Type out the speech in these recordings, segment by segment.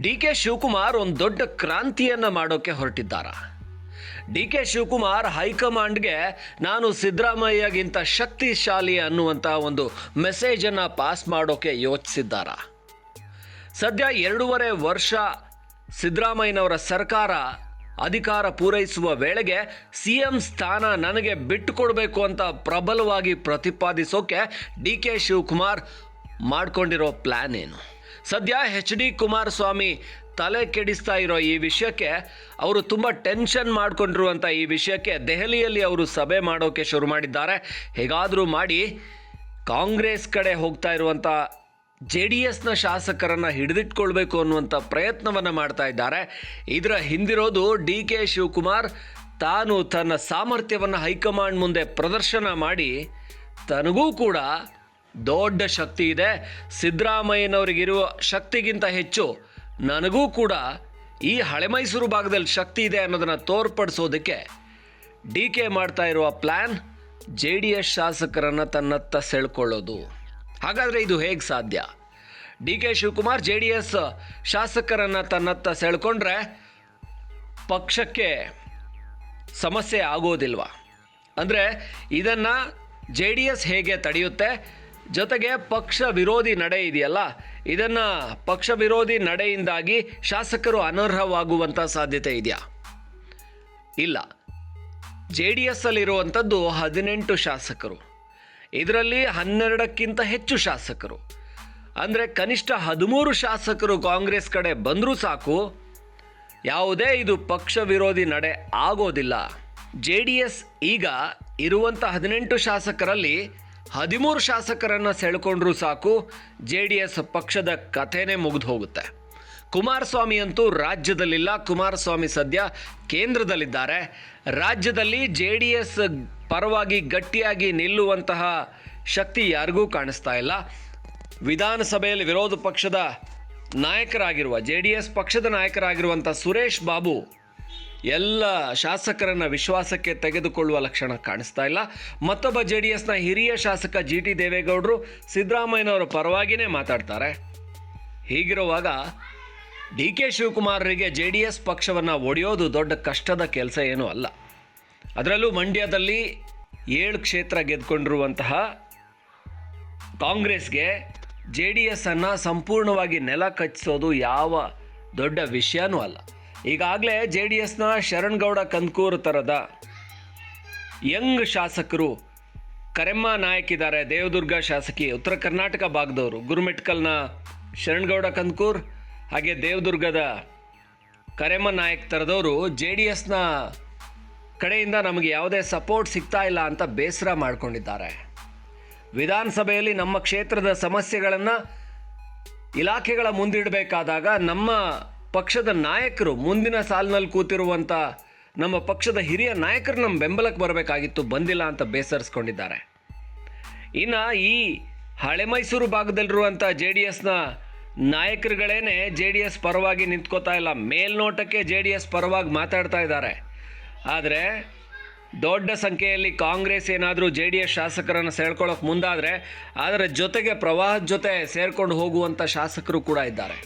D K Shivakumar ಒಂದು ದೊಡ್ಡ ಕ್ರಾಂತಿಯನ್ನ ಮಾಡೋಕೆ ಹೊರಟಿದ್ದಾರ? ಡಿ ಕೆ ಶಿವಕುಮಾರ್ ಹೈಕಮಾಂಡ್ಗೆ ನಾನು ಸಿದ್ದರಾಮಯ್ಯಗಿಂತ ಶಕ್ತಿಶಾಲಿ ಅನ್ನುವಂಥ ಒಂದು ಮೆಸೇಜನ್ನು ಪಾಸ್ ಮಾಡೋಕೆ ಯೋಚಿಸಿದ್ದಾರ? ಸದ್ಯ ಎರಡೂವರೆ ವರ್ಷ ಸಿದ್ದರಾಮಯ್ಯನವರ ಸರ್ಕಾರ ಅಧಿಕಾರ ಪೂರೈಸುವ ವೇಳೆಗೆ ಸಿ ಎಂ ಸ್ಥಾನ ನನಗೆ ಬಿಟ್ಟುಕೊಡಬೇಕು ಅಂತ ಪ್ರಬಲವಾಗಿ ಪ್ರತಿಪಾದಿಸೋಕೆ ಡಿ ಕೆ ಶಿವಕುಮಾರ್ ಮಾಡಿಕೊಂಡಿರೋ ಪ್ಲ್ಯಾನ್ ಏನು? ಸದ್ಯ ಎಚ್ ಡಿ ಕುಮಾರಸ್ವಾಮಿ ತಲೆ ಕೆಡಿಸ್ತಾ ಇರೋ ಈ ವಿಷಯಕ್ಕೆ ಅವರು ತುಂಬ ಟೆನ್ಷನ್ ಮಾಡಿಕೊಂಡಿರುವಂಥ ಈ ವಿಷಯಕ್ಕೆ ದೆಹಲಿಯಲ್ಲಿ ಅವರು ಸಭೆ ಮಾಡೋಕ್ಕೆ ಶುರು ಮಾಡಿದ್ದಾರೆ. ಹೇಗಾದರೂ ಮಾಡಿ ಕಾಂಗ್ರೆಸ್ ಕಡೆ ಹೋಗ್ತಾ ಇರುವಂಥ ಜೆ ಡಿ ಎಸ್ನ ಶಾಸಕರನ್ನು ಹಿಡಿದಿಟ್ಕೊಳ್ಬೇಕು ಅನ್ನುವಂಥ ಪ್ರಯತ್ನವನ್ನು ಮಾಡ್ತಾ ಇದ್ದಾರೆ. ಇದರ ಹಿಂದಿರೋದು ಡಿ ಕೆ ಶಿವಕುಮಾರ್ ತಾನು ತನ್ನ ಸಾಮರ್ಥ್ಯವನ್ನು ಹೈಕಮಾಂಡ್ ಮುಂದೆ ಪ್ರದರ್ಶನ ಮಾಡಿ ತನಗೂ ಕೂಡ ದೊಡ್ಡ ಶಕ್ತಿ ಇದೆ. ಸಿದ್ದರಾಮಯ್ಯನವರಿಗಿರುವ ಶಕ್ತಿಗಿಂತ ಹೆಚ್ಚು ನನಗೂ ಕೂಡ ಈ ಹಳೆ ಮೈಸೂರು ಭಾಗದಲ್ಲಿ ಶಕ್ತಿ ಇದೆ ಅನ್ನೋದನ್ನು ತೋರ್ಪಡಿಸೋದಕ್ಕೆ ಡಿ ಕೆ ಮಾಡ್ತಾ ಇರುವ ಪ್ಲ್ಯಾನ್ ಜೆ ಡಿ ಎಸ್ ಶಾಸಕರನ್ನು ತನ್ನತ್ತ ಸೆಳ್ಕೊಳ್ಳೋದು. ಹಾಗಾದರೆ ಇದು ಹೇಗೆ ಸಾಧ್ಯ? D K Shivakumar J D S ಶಾಸಕರನ್ನು ತನ್ನತ್ತ ಸೆಳ್ಕೊಂಡ್ರೆ ಪಕ್ಷಕ್ಕೆ ಸಮಸ್ಯೆ ಆಗೋದಿಲ್ವಾ? ಅಂದರೆ ಇದನ್ನು ಜೆ ಡಿ ಎಸ್ ಹೇಗೆ ತಡೆಯುತ್ತೆ? ಜೊತೆಗೆ ಪಕ್ಷ ವಿರೋಧಿ ನಡೆ ಇದೆಯಲ್ಲ, ಇದನ್ನು ಪಕ್ಷ ವಿರೋಧಿ ನಡೆಯಿಂದಾಗಿ ಶಾಸಕರು ಅನರ್ಹವಾಗುವಂಥ ಸಾಧ್ಯತೆ ಇದೆಯಾ? ಇಲ್ಲ. ಜೆ ಡಿ ಎಸ್ಸಲ್ಲಿರುವಂಥದ್ದು ಹದಿನೆಂಟು ಶಾಸಕರು. ಇದರಲ್ಲಿ ಹನ್ನೆರಡಕ್ಕಿಂತ ಹೆಚ್ಚು ಶಾಸಕರು. ಅಂದರೆ ಕನಿಷ್ಠ ಹದಿಮೂರು ಶಾಸಕರು ಕಾಂಗ್ರೆಸ್ ಕಡೆ ಬಂದರೂ ಸಾಕು, ಯಾವುದೇ ಇದು ಪಕ್ಷ ವಿರೋಧಿ ನಡೆ ಆಗೋದಿಲ್ಲ. ಜೆ ಡಿ ಎಸ್ ಈಗ ಇರುವಂಥ ಹದಿನೆಂಟು ಶಾಸಕರಲ್ಲಿ ಹದಿಮೂರು ಶಾಸಕರನ್ನು ಸೆಳ್ಕೊಂಡ್ರೂ ಸಾಕು ಜೆ ಡಿ ಎಸ್ ಪಕ್ಷದ ಕಥೆನೇ ಮುಗಿದು ಹೋಗುತ್ತೆ. ಕುಮಾರಸ್ವಾಮಿ ಅಂತೂ ರಾಜ್ಯದಲ್ಲಿಲ್ಲ, ಕುಮಾರಸ್ವಾಮಿ ಸದ್ಯ ಕೇಂದ್ರದಲ್ಲಿದ್ದಾರೆ. ರಾಜ್ಯದಲ್ಲಿ ಜೆ ಡಿ ಎಸ್ ಪರವಾಗಿ ಗಟ್ಟಿಯಾಗಿ ನಿಲ್ಲುವಂತಹ ಶಕ್ತಿ ಯಾರಿಗೂ ಕಾಣಿಸ್ತಾ ಇಲ್ಲ. ವಿಧಾನಸಭೆಯಲ್ಲಿ ವಿರೋಧ ಪಕ್ಷದ ನಾಯಕರಾಗಿರುವ ಜೆ ಡಿ ಎಸ್ ಪಕ್ಷದ ನಾಯಕರಾಗಿರುವಂಥ ಸುರೇಶ್ ಬಾಬು ಎಲ್ಲ ಶಾಸಕರನ್ನು ವಿಶ್ವಾಸಕ್ಕೆ ತೆಗೆದುಕೊಳ್ಳುವ ಲಕ್ಷಣ ಕಾಣಿಸ್ತಾ ಇಲ್ಲ. ಮತ್ತೊಬ್ಬ ಜೆ ಡಿ ಎಸ್ನ ಹಿರಿಯ ಶಾಸಕ ಜಿ ಟಿ ದೇವೇಗೌಡರು ಸಿದ್ದರಾಮಯ್ಯನವರ ಪರವಾಗಿಯೇ ಮಾತಾಡ್ತಾರೆ. ಹೀಗಿರುವಾಗ ಡಿ ಕೆ ಶಿವಕುಮಾರರಿಗೆ ಜೆ ಡಿ ಎಸ್ ಪಕ್ಷವನ್ನು ಒಡೆಯೋದು ದೊಡ್ಡ ಕಷ್ಟದ ಕೆಲಸ ಏನೂ ಅಲ್ಲ. ಅದರಲ್ಲೂ ಮಂಡ್ಯದಲ್ಲಿ ಏಳು ಕ್ಷೇತ್ರ ಗೆದ್ಕೊಂಡಿರುವಂತಹ ಕಾಂಗ್ರೆಸ್ಗೆ ಜೆ ಡಿ ಎಸ್ ಅನ್ನು ಸಂಪೂರ್ಣವಾಗಿ ನೆಲ ಕಚ್ಚಿಸೋದು ಯಾವ ದೊಡ್ಡ ವಿಷಯನೂ ಅಲ್ಲ. ಈಗಾಗಲೇ ಜೆ ಡಿ ಎಸ್ನ ಶರಣ್ಗೌಡ ಕಂದ್ಕೂರ್ ಥರದ ಯಂಗ್ ಶಾಸಕರು ಕರೆಮ್ಮ ನಾಯಕ್ ಇದ್ದಾರೆ ದೇವದುರ್ಗ ಶಾಸಕಿ ಉತ್ತರ ಕರ್ನಾಟಕ ಭಾಗದವರು ಗುರುಮೆಟ್ಕಲ್ನ ಶರಣ್ಗೌಡ ಕಂದ್ಕೂರ್ ಹಾಗೆ ದೇವದುರ್ಗದ ಕರೆಮ್ಮ ನಾಯಕ್ ಥರದವರು ಜೆ ಡಿ ಎಸ್ನ ಕಡೆಯಿಂದ ನಮಗೆ ಯಾವುದೇ ಸಪೋರ್ಟ್ ಸಿಗ್ತಾ ಇಲ್ಲ ಅಂತ ಬೇಸರ ಮಾಡಿಕೊಂಡಿದ್ದಾರೆ. ವಿಧಾನಸಭೆಯಲ್ಲಿ ನಮ್ಮ ಕ್ಷೇತ್ರದ ಸಮಸ್ಯೆಗಳನ್ನು ಇಲಾಖೆಗಳ ಮುಂದಿಡಬೇಕಾದಾಗ ನಮ್ಮ ಪಕ್ಷದ ನಾಯಕರು ಮುಂದಿನ ಸಾಲಿನಲ್ಲಿ ಕೂತಿರುವಂಥ ನಮ್ಮ ಪಕ್ಷದ ಹಿರಿಯ ನಾಯಕರು ನಮ್ಮ ಬೆಂಬಲಕ್ಕೆ ಬರಬೇಕಾಗಿತ್ತು, ಬಂದಿಲ್ಲ ಅಂತ ಬೇಸರಿಸ್ಕೊಂಡಿದ್ದಾರೆ. ಇನ್ನು ಈ ಹಳೆ ಮೈಸೂರು ಭಾಗದಲ್ಲಿರುವಂಥ ಜೆ ಡಿ ಎಸ್ನ ನಾಯಕರುಗಳೇನೆ ಜೆ ಡಿ ಎಸ್ ಪರವಾಗಿ ನಿಂತ್ಕೋತಾ ಇಲ್ಲ, ಮೇಲ್ನೋಟಕ್ಕೆ ಜೆ ಡಿ ಎಸ್ ಪರವಾಗಿ ಮಾತಾಡ್ತಾ ಇದ್ದಾರೆ. ಆದರೆ ದೊಡ್ಡ ಸಂಖ್ಯೆಯಲ್ಲಿ ಕಾಂಗ್ರೆಸ್ ಏನಾದರೂ ಜೆ ಡಿ ಎಸ್ ಶಾಸಕರನ್ನು ಸೇಳ್ಕೊಳ್ಳೋಕೆ ಮುಂದಾದರೆ ಅದರ ಜೊತೆಗೆ ಪ್ರವಾಹದ ಜೊತೆ ಸೇರ್ಕೊಂಡು ಹೋಗುವಂಥ ಶಾಸಕರು ಕೂಡ ಇದ್ದಾರೆ.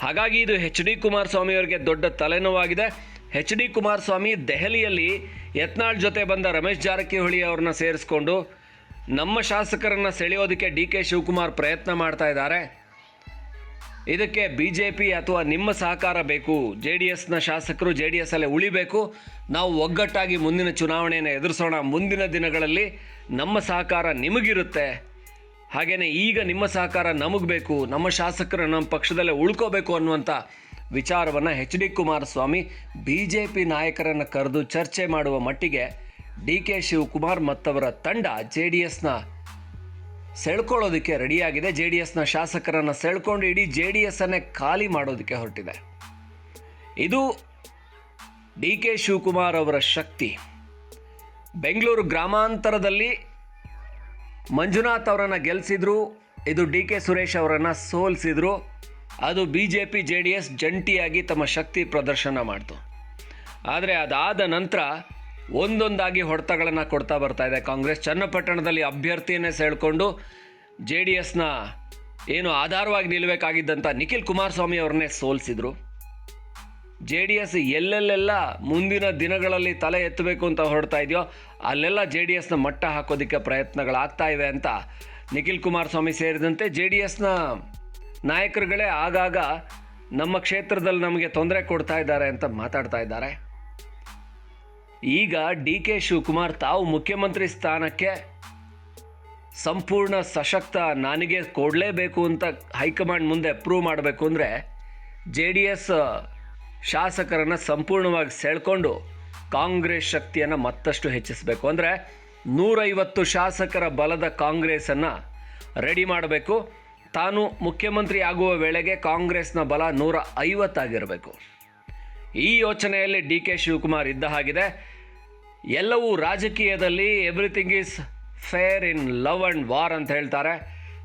ಹಾಗಾಗಿ ಇದು ಎಚ್ ಡಿ ಕುಮಾರಸ್ವಾಮಿ ಅವರಿಗೆ ದೊಡ್ಡ ತಲೆನೋವಾಗಿದೆ. ಎಚ್ ಡಿ ಕುಮಾರಸ್ವಾಮಿ ದೆಹಲಿಯಲ್ಲಿ ಯತ್ನಾಳ್ ಜೊತೆ ಬಂದ ರಮೇಶ್ ಜಾರಕಿಹೊಳಿ ಅವ್ರನ್ನ ಸೇರಿಸ್ಕೊಂಡು ನಮ್ಮ ಶಾಸಕರನ್ನು ಸೆಳೆಯೋದಕ್ಕೆ ಡಿ ಕೆ ಶಿವಕುಮಾರ್ ಪ್ರಯತ್ನ ಮಾಡ್ತಾ ಇದ್ದಾರೆ. ಇದಕ್ಕೆ ಬಿ ಜೆ ಪಿ ಅಥವಾ ನಿಮ್ಮ ಸಹಕಾರ ಬೇಕು. ಜೆ ಡಿ ಎಸ್ನ ಶಾಸಕರು ಜೆ ಡಿ ಎಸ್ಸಲ್ಲೇ ಉಳಿಬೇಕು. ನಾವು ಒಗ್ಗಟ್ಟಾಗಿ ಮುಂದಿನ ಚುನಾವಣೆಯನ್ನು ಎದುರಿಸೋಣ. ಮುಂದಿನ ದಿನಗಳಲ್ಲಿ ನಮ್ಮ ಸಹಕಾರ ನಿಮಗಿರುತ್ತೆ. ಹಾಗೆಯೇ ಈಗ ನಿಮ್ಮ ಸಹಕಾರ ನಮಗೆ ಬೇಕು, ನಮ್ಮ ಶಾಸಕರು ನಮ್ಮ ಪಕ್ಷದಲ್ಲೇ ಉಳ್ಕೋಬೇಕು ಅನ್ನುವಂಥ ವಿಚಾರವನ್ನು H D Kumaraswamy B J P ನಾಯಕರನ್ನು ಕರೆದು ಚರ್ಚೆ ಮಾಡುವ ಮಟ್ಟಿಗೆ ಡಿ ಕೆ ಶಿವಕುಮಾರ್ ಮತ್ತವರ ತಂಡ ಜೆ ಡಿ ಎಸ್ನ ಸೆಳ್ಕೊಳ್ಳೋದಕ್ಕೆ ರೆಡಿಯಾಗಿದೆ. ಜೆ ಡಿ ಎಸ್ನ ಶಾಸಕರನ್ನು ಸೆಳ್ಕೊಂಡು ಇಡೀ ಜೆ ಡಿ ಎಸ್ಸನ್ನೇ ಖಾಲಿ ಮಾಡೋದಕ್ಕೆ ಹೊರಟಿದೆ. ಇದು ಡಿ ಕೆ ಶಿವಕುಮಾರ್ ಅವರ ಶಕ್ತಿ. ಬೆಂಗಳೂರು ಗ್ರಾಮಾಂತರದಲ್ಲಿ ಮಂಜುನಾಥ್ ಅವರನ್ನು ಗೆಲ್ಲಿಸಿದ್ರು ಇದು ಡಿ ಕೆ ಸುರೇಶ್ ಅವರನ್ನು ಸೋಲಿಸಿದ್ರು. ಅದು B J P J D S ಜಂಟಿಯಾಗಿ ತಮ್ಮ ಶಕ್ತಿ ಪ್ರದರ್ಶನ ಮಾಡ್ತು. ಆದರೆ ಅದಾದ ನಂತರ ಒಂದೊಂದಾಗಿ ಹೊಡೆತಗಳನ್ನು ಕೊಡ್ತಾ ಬರ್ತಾ ಇದೆ ಕಾಂಗ್ರೆಸ್. ಚನ್ನಪಟ್ಟಣದಲ್ಲಿ ಅಭ್ಯರ್ಥಿಯನ್ನೇ ಸೆಳ್ಕೊಂಡು ಜೆ ಡಿ ಎಸ್ನ ಏನು ಆಧಾರವಾಗಿ ನಿಲ್ಲಬೇಕಾಗಿದ್ದಂಥ ನಿಖಿಲ್ ಕುಮಾರಸ್ವಾಮಿ ಅವ್ರನ್ನೇ ಸೋಲಿಸಿದ್ರು. ಜೆ ಡಿ ಎಸ್ ಎಲ್ಲೆಲ್ಲೆಲ್ಲ ಮುಂದಿನ ದಿನಗಳಲ್ಲಿ ತಲೆ ಎತ್ತಬೇಕು ಅಂತ ಹೊರಡ್ತಾ ಇದೆಯೋ, ಅಲ್ಲೆಲ್ಲ ಜೆ ಡಿ ಎಸ್ನ ಮಟ್ಟ ಹಾಕೋದಕ್ಕೆ ಪ್ರಯತ್ನಗಳಾಗ್ತಾ ಇವೆ ಅಂತ ನಿಖಿಲ್ ಕುಮಾರಸ್ವಾಮಿ ಸೇರಿದಂತೆ ಜೆ ಡಿ ಎಸ್ನ ನಾಯಕರುಗಳೇ ಆಗಾಗ ನಮ್ಮ ಕ್ಷೇತ್ರದಲ್ಲಿ ನಮಗೆ ತೊಂದರೆ ಕೊಡ್ತಾ ಇದ್ದಾರೆ ಅಂತ ಮಾತಾಡ್ತಾ ಇದ್ದಾರೆ. ಈಗ ಡಿ ಕೆ ಶಿವಕುಮಾರ್ ತಾವು ಮುಖ್ಯಮಂತ್ರಿ ಸ್ಥಾನಕ್ಕೆ ಸಂಪೂರ್ಣ ಸಶಕ್ತ ನನಗೆ ಕೊಡಲೇಬೇಕು ಅಂತ ಹೈಕಮಾಂಡ್ ಮುಂದೆ ಪ್ರೂವ್ ಮಾಡಬೇಕು ಅಂದರೆ ಜೆ ಡಿ ಎಸ್ ಶಾಸಕರನ್ನು ಸಂಪೂರ್ಣವಾಗಿ ಸೆಳ್ಕೊಂಡು ಕಾಂಗ್ರೆಸ್ ಶಕ್ತಿಯನ್ನು ಮತ್ತಷ್ಟು ಹೆಚ್ಚಿಸಬೇಕು. ಅಂದರೆ ನೂರೈವತ್ತು ಶಾಸಕರ ಬಲದ ಕಾಂಗ್ರೆಸ್ಸನ್ನು ರೆಡಿ ಮಾಡಬೇಕು. ತಾನು ಮುಖ್ಯಮಂತ್ರಿ ಆಗುವ ವೇಳೆಗೆ ಕಾಂಗ್ರೆಸ್ನ ಬಲ ನೂರ ಐವತ್ತಾಗಿರಬೇಕು ಈ ಯೋಚನೆಯಲ್ಲಿ ಡಿ ಕೆ ಶಿವಕುಮಾರ್ ಇದ್ದ ಹಾಗಿದೆ. ಎಲ್ಲವೂ ರಾಜಕೀಯದಲ್ಲಿ everything is fair in love and war ಅಂತ ಹೇಳ್ತಾರೆ.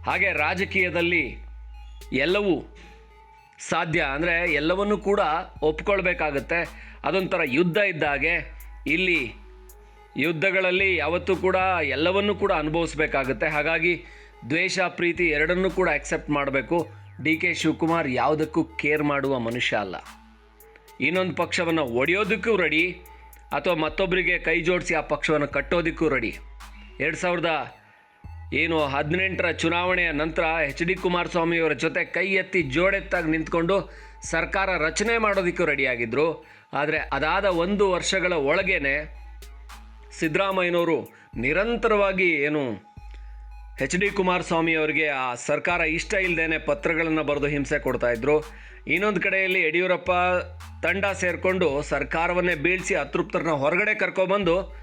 ಹಾಗೆ ರಾಜಕೀಯದಲ್ಲಿ ಎಲ್ಲವೂ ಸಾಧ್ಯ ಅಂದರೆ ಎಲ್ಲವನ್ನೂ ಕೂಡ ಒಪ್ಕೊಳ್ಬೇಕಾಗತ್ತೆ. ಅದೊಂಥರ ಯುದ್ಧ ಇದ್ದಾಗೆ ಇಲ್ಲಿ ಯುದ್ಧಗಳಲ್ಲಿ ಯಾವತ್ತೂ ಕೂಡ ಎಲ್ಲವನ್ನೂ ಕೂಡ ಅನುಭವಿಸ್ಬೇಕಾಗತ್ತೆ. ಹಾಗಾಗಿ ದ್ವೇಷ, ಪ್ರೀತಿ ಎರಡನ್ನೂ ಕೂಡ ಅಕ್ಸೆಪ್ಟ್ ಮಾಡಬೇಕು. ಡಿ ಕೆ ಶಿವಕುಮಾರ್ ಯಾವುದಕ್ಕೂ ಕೇರ್ ಮಾಡುವ ಮನುಷ್ಯ ಅಲ್ಲ. ಇನ್ನೊಂದು ಪಕ್ಷವನ್ನು ಒಡೆಯೋದಕ್ಕೂ ರೆಡಿ ಅಥವಾ ಮತ್ತೊಬ್ಬರಿಗೆ ಕೈ ಜೋಡಿಸಿ ಆ ಪಕ್ಷವನ್ನು ಕಟ್ಟೋದಕ್ಕೂ ರೆಡಿ ಎರಡು ಸಾವಿರದ ಏನು ಹದಿನೆಂಟರ ಚುನಾವಣೆಯ ನಂತರ ಎಚ್ ಡಿ ಕುಮಾರಸ್ವಾಮಿಯವರ ಜೊತೆ ಕೈ ಎತ್ತಿ ಜೋಡೆತ್ತಾಗಿ ನಿಂತ್ಕೊಂಡು ಸರ್ಕಾರ ರಚನೆ ಮಾಡೋದಕ್ಕೂ ರೆಡಿಯಾಗಿದ್ದರು ಆದರೆ ಅದಾದ ಒಂದು ವರ್ಷಗಳ ಒಳಗೇನೆ ಸಿದ್ದರಾಮಯ್ಯನವರು ನಿರಂತರವಾಗಿ ಏನು ಎಚ್ ಡಿ ಕುಮಾರಸ್ವಾಮಿ ಅವರಿಗೆ ಆ ಸರ್ಕಾರ ಇಷ್ಟ ಇಲ್ಲದೇನೆ ಪತ್ರಗಳನ್ನು ಬರೆದು ಹಿಂಸೆ ಕೊಡ್ತಾ ಇದ್ರು. ಇನ್ನೊಂದು ಕಡೆಯಲ್ಲಿ ಯಡಿಯೂರಪ್ಪ ತಂಡ ಸೇರಿಕೊಂಡು ಸರ್ಕಾರವನ್ನೇ ಬೀಳಿಸಿ ಅತೃಪ್ತರನ್ನ ಹೊರಗಡೆ ಕರ್ಕೊಬಂದು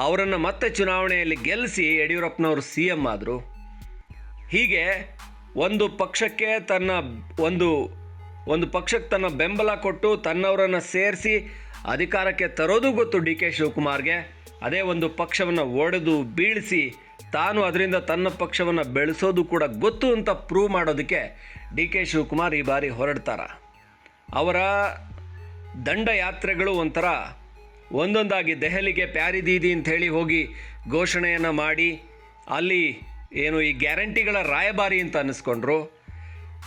ಅವರನ್ನು ಮತ್ತೆ ಚುನಾವಣೆಯಲ್ಲಿ ಗೆಲ್ಲಿಸಿ ಯಡಿಯೂರಪ್ಪನವರು ಸಿ ಎಂ ಆದರು. ಹೀಗೆ ಒಂದು ಪಕ್ಷಕ್ಕೆ ತನ್ನ ಒಂದು ಒಂದು ಪಕ್ಷಕ್ಕೆ ತನ್ನ ಬೆಂಬಲ ಕೊಟ್ಟು ತನ್ನವರನ್ನು ಸೇರಿಸಿ ಅಧಿಕಾರಕ್ಕೆ ತರೋದು ಗೊತ್ತು ಡಿ ಕೆ ಶಿವಕುಮಾರ್ಗೆ. ಅದೇ ಒಂದು ಪಕ್ಷವನ್ನು ಒಡೆದು ಬೀಳಿಸಿ ತಾನು ಅದರಿಂದ ತನ್ನ ಪಕ್ಷವನ್ನು ಬೆಳೆಸೋದು ಕೂಡ ಗೊತ್ತು ಅಂತ ಪ್ರೂವ್ ಮಾಡೋದಕ್ಕೆ ಡಿ ಕೆ ಶಿವಕುಮಾರ್ ಈ ಬಾರಿ ಹೊರಡ್ತಾರ. ಅವರ ದಂಡಯಾತ್ರೆಗಳು ಒಂಥರ ಒಂದೊಂದಾಗಿ ದೆಹಲಿಗೆ ಪ್ಯಾರಿ ಅಂತ ಹೇಳಿ ಹೋಗಿ ಘೋಷಣೆಯನ್ನು ಮಾಡಿ, ಅಲ್ಲಿ ಏನು ಈ ಗ್ಯಾರಂಟಿಗಳ ರಾಯಭಾರಿ ಅಂತ ಅನ್ನಿಸ್ಕೊಂಡ್ರು.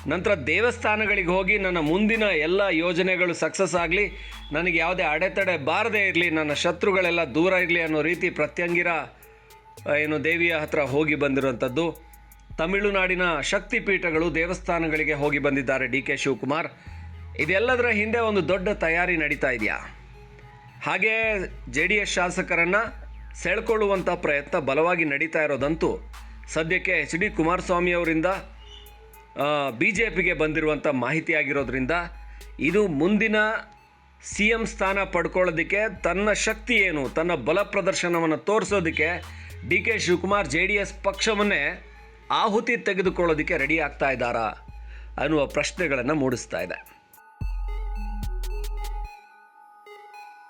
ನಂತರ ದೇವಸ್ಥಾನಗಳಿಗೆ ಹೋಗಿ ನನ್ನ ಮುಂದಿನ ಎಲ್ಲ ಯೋಜನೆಗಳು ಸಕ್ಸಸ್ ಆಗಲಿ, ನನಗೆ ಯಾವುದೇ ಅಡೆತಡೆ ಬಾರದೇ ಇರಲಿ, ನನ್ನ ಶತ್ರುಗಳೆಲ್ಲ ದೂರ ಇರಲಿ ಅನ್ನೋ ರೀತಿ ಪ್ರತ್ಯಂಗಿರ ಏನು ದೇವಿಯ ಹತ್ರ ಹೋಗಿ ಬಂದಿರುವಂಥದ್ದು. ತಮಿಳುನಾಡಿನ ಶಕ್ತಿಪೀಠಗಳು ದೇವಸ್ಥಾನಗಳಿಗೆ ಹೋಗಿ ಬಂದಿದ್ದಾರೆ ಡಿ ಕೆ ಶಿವಕುಮಾರ್. ಇದೆಲ್ಲದರ ಹಿಂದೆ ಒಂದು ದೊಡ್ಡ ತಯಾರಿ ನಡೀತಾ ಇದೆಯಾ? ಹಾಗೆ ಜೆ ಡಿ ಎಸ್ ಶಾಸಕರನ್ನು ಸೆಳ್ಕೊಳ್ಳುವಂಥ ಪ್ರಯತ್ನ ಬಲವಾಗಿ ನಡೀತಾ ಇರೋದಂತೂ ಸದ್ಯಕ್ಕೆ ಎಚ್ ಡಿ ಕುಮಾರಸ್ವಾಮಿ ಅವರಿಂದ ಬಿ ಜೆ ಪಿಗೆ ಬಂದಿರುವಂಥ ಮಾಹಿತಿ ಆಗಿರೋದ್ರಿಂದ ಇದು ಮುಂದಿನ ಸಿ ಎಂ ಸ್ಥಾನ ಪಡ್ಕೊಳ್ಳೋದಕ್ಕೆ ತನ್ನ ಶಕ್ತಿ ಏನು, ತನ್ನ ಬಲ ಪ್ರದರ್ಶನವನ್ನು ತೋರಿಸೋದಕ್ಕೆ D K Shivakumar J D S ಪಕ್ಷವನ್ನೇ ಆಹುತಿ ತೆಗೆದುಕೊಳ್ಳೋದಕ್ಕೆ ರೆಡಿ ಆಗ್ತಾ ಇದ್ದಾರಾ ಅನ್ನುವ ಪ್ರಶ್ನೆಗಳನ್ನು ಮೂಡಿಸ್ತಾ ಇದೆ.